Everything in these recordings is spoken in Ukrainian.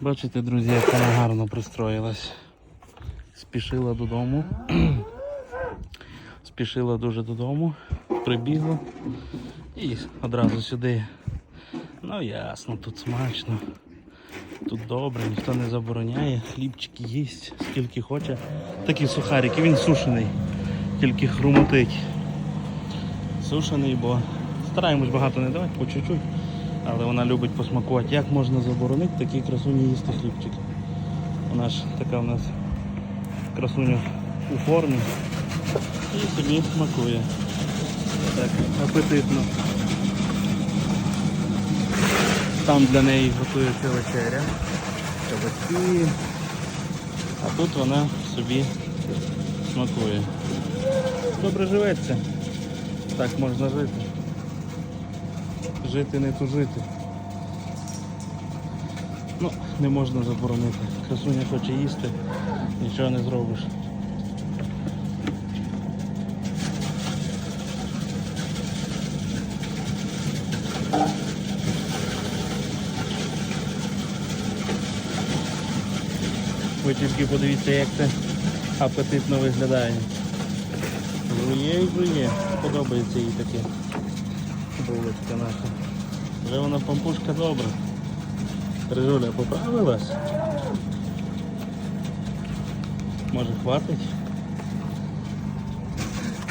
Бачите, друзі, як вона гарно пристроїлась. Спішила додому. Спішила дуже додому, прибігла і одразу сюди. Ну ясно, тут смачно. Тут добре, ніхто не забороняє, хлібчики їсть, скільки хоче. Такі сухарики, він сушений, тільки хрумотить. Сушений, бо стараємось багато не давати, по чуть-чуть. Але вона любить посмакувати. Як можна заборонити такі красуні їсти хлібчики? Вона ж така у нас красуня у формі. І собі смакує. Так, апетитно. Там для неї готується вечеря, кабачки, а тут вона собі смакує. Добре живеться. Так можна жити. Жити не тужити. Ну, не можна заборонити. Красуня хоче їсти, нічого не зробиш. Ви тільки подивіться, як це апетитно виглядає. Жує і жує. Подобається їй таке. Булочка наша. Вже вона пампушка добра. Рижуля поправилась? Може хватить?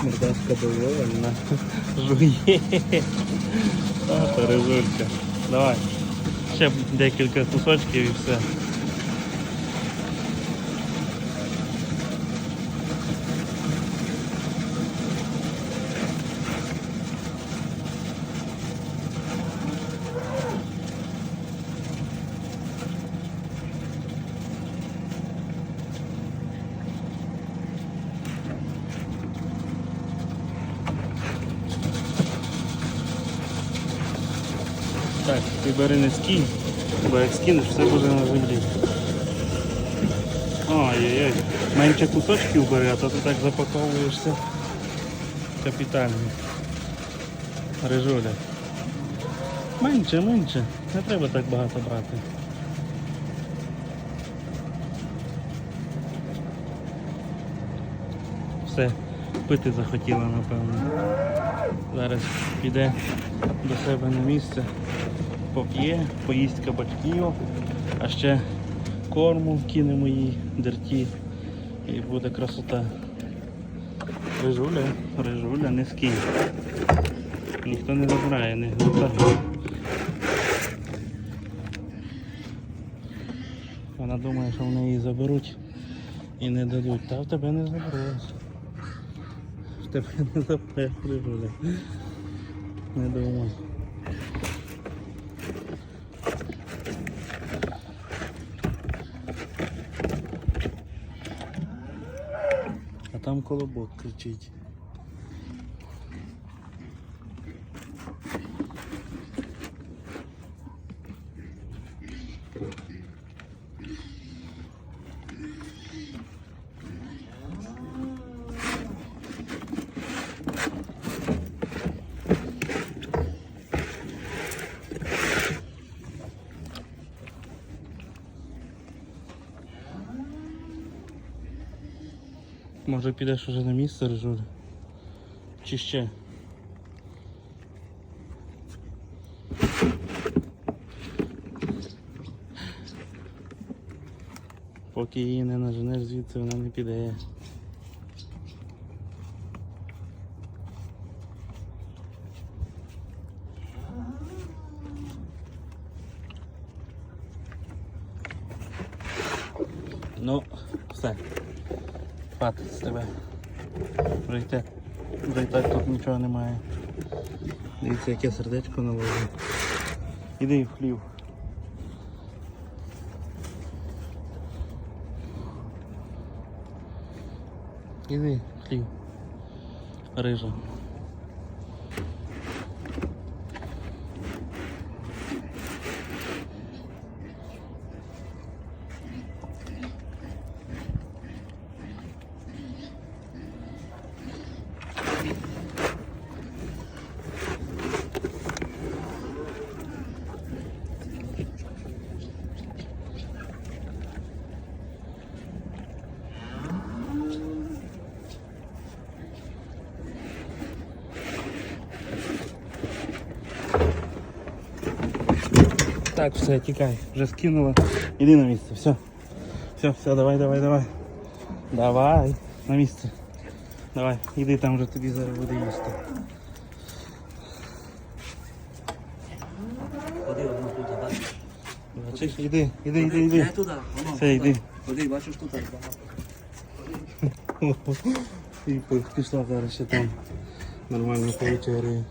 Мордашка довольна. Жує. Та Рижулька. Давай. Ще декілька кусочків і все. Так, ти бери не скинь, бо як скинеш, все буде на землі. Ой-ой-ой, менше кусочків бери, а то ти так запаковуєшся капітально. Рижуля. Менше, менше. Не треба так багато брати. Все, пити захотіла, напевно. Зараз піде до себе на місце, поп'є, поїсть кабачків, а ще корму кинемо їй, дерті і буде красота. Рижуля, рижуля, не скинь. Ніхто не забирає, не глотає. Вона думає, що в неї заберуть і не дадуть. Та в тебе не заберуть. В тебе не заберуть, рижуля. Не думай. А там колобок кричить. Може підеш уже на місце, Рижуля? Чи ще? Поки її не наженеш звідси, вона не піде. Ну, все. Хватить з тебе. Пройти. так тут нічого немає. Дивіться, яке сердечко наложу. Іди в хлів. Іди в хлів. Рижа. Так, все, тікай, вже скинула. Іди на місце, все. Все, все, давай, давай, давай. Давай, на місце. Давай, іди там вже тобі зараз буде їсти. Ходи одну тут, так? Бачиш, іди, іди, іди, Не іди. туди, воно. Все, йди. Ходи, бачиш тут. І пішла зараз ще там. Нормально повечеряє.